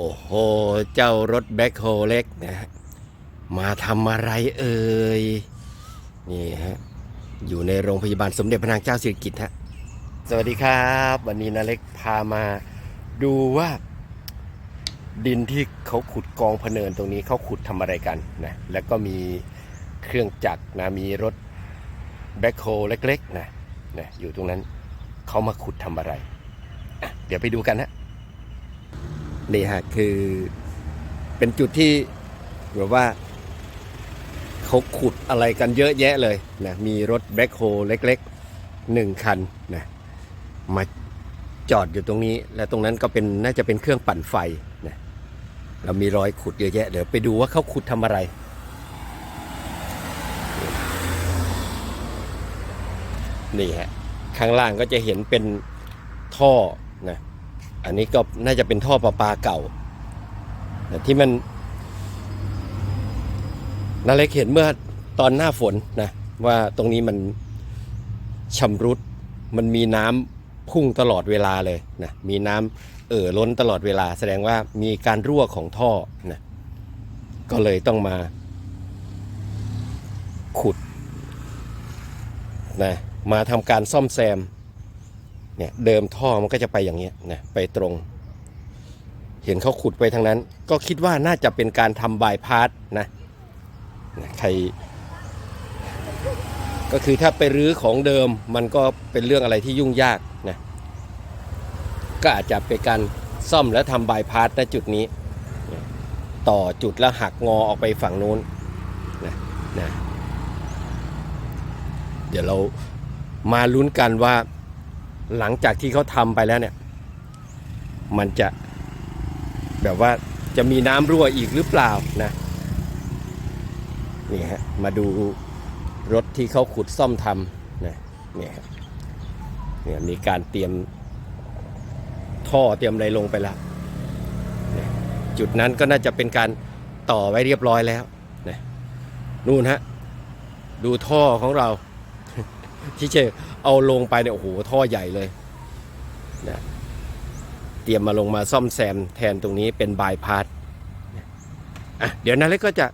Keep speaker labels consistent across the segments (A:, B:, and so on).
A: โอ้โห เจ้ารถแบ็คโฮเล็กนะฮะ มาทำอะไรเอ่ย นี่ฮะ อยู่ในโรงพยาบาลสมเด็จพระนางเจ้าสิริกิติ์ฮะ สวัสดีครับ วันนี้นาเล็กพามาดูว่า ดินที่เขาขุดกองพเนินตรงนี้เขาขุดทำอะไรกันนะ แล้วก็มีเครื่องจักรนะ มีรถแบ็คโฮเล็กๆนะนะ อยู่ตรงนั้นเขามาขุดทำอะไระเดี๋ยวไปดูกันฮะ นี่ฮะคือ เป็นจุดที่แบบว่าเขาขุดอะไรกันเยอะแยะเลยนะมีรถแบ็คโฮเล็กๆหนึ่งคันนะมาจอดอยู่ตรงนี้ และตรงนั้นก็เป็นน่าจะเป็นเครื่องปั่นไฟนะเรามีรอยขุดเยอะแยะเดี๋ยวไปดูว่าเขาขุดทำอะไรนี่ฮะข้างล่างก็จะเห็นเป็นท่อนะ อันนี้ก็น่าจะเป็นท่อประปาเก่าที่มันนาเล็กเห็นเมื่อตอนหน้าฝนนะว่าตรงนี้มันชำรุด มันมีน้ำพุ่งตลอดเวลาเลยนะมีน้ำเอ่อล้นตลอดเวลา แสดงว่ามีการรั่วของท่อนะก็เลยต้องมา ขุดนะมาทำการซ่อมแซม เนี่ยเดิมท่อมันก็จะไปอย่างเงี้ยนะไปตรง เห็นเขาขุดไปทางนั้น ก็คิดว่าน่าจะเป็นการทำบายพาสนะนะใคร ก็คือถ้าไปรื้อของเดิมมันก็เป็นเรื่องอะไรที่ยุ่งยากนะก็อาจจะเป็นการซ่อมและทำบายพาสณจุดนี้ ต่อจุดแล้วหักงอออกไปฝั่งนู้นนะนะเดี๋ยวเรามาลุ้นกันว่า หลังจากที่เขาทำไปแล้วเนี่ย มันจะแบบว่าจะมีน้ำรั่วอีกหรือเปล่านะนี่ฮะมาดูรถที่เขาขุดซ่อมทำนะเนี่ยฮะเนี่ยมีการเตรียมท่อเตรียมอะไรลงไปแล้วจุดนั้นก็น่าจะเป็นการต่อไว้เรียบร้อยแล้วนะนู่นฮะ ดูท่อของเรา ที่เชเอาลงไปเนี่ยโอ้โหท่อใหญ่เลยนะเตรียมมาลงมาซ่อมแซมแทนตรงนี้เป็นบายพาสอะเดี๋ยวนาเล็กก็จะ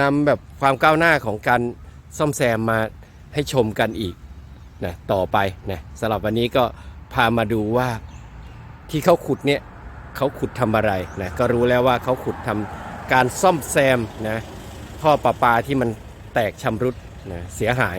A: นำแบบความก้าวหน้าของการซ่อมแซมมาให้ชมกันอีกนะต่อไปนะสำหรับวันนี้ก็พามาดูว่าที่เขาขุดเนี่ยเขาขุดทำอะไรนะก็รู้แล้วว่าเขาขุดทำการซ่อมแซมนะท่อประปาที่มันแตกชำรุดนะเสียหาย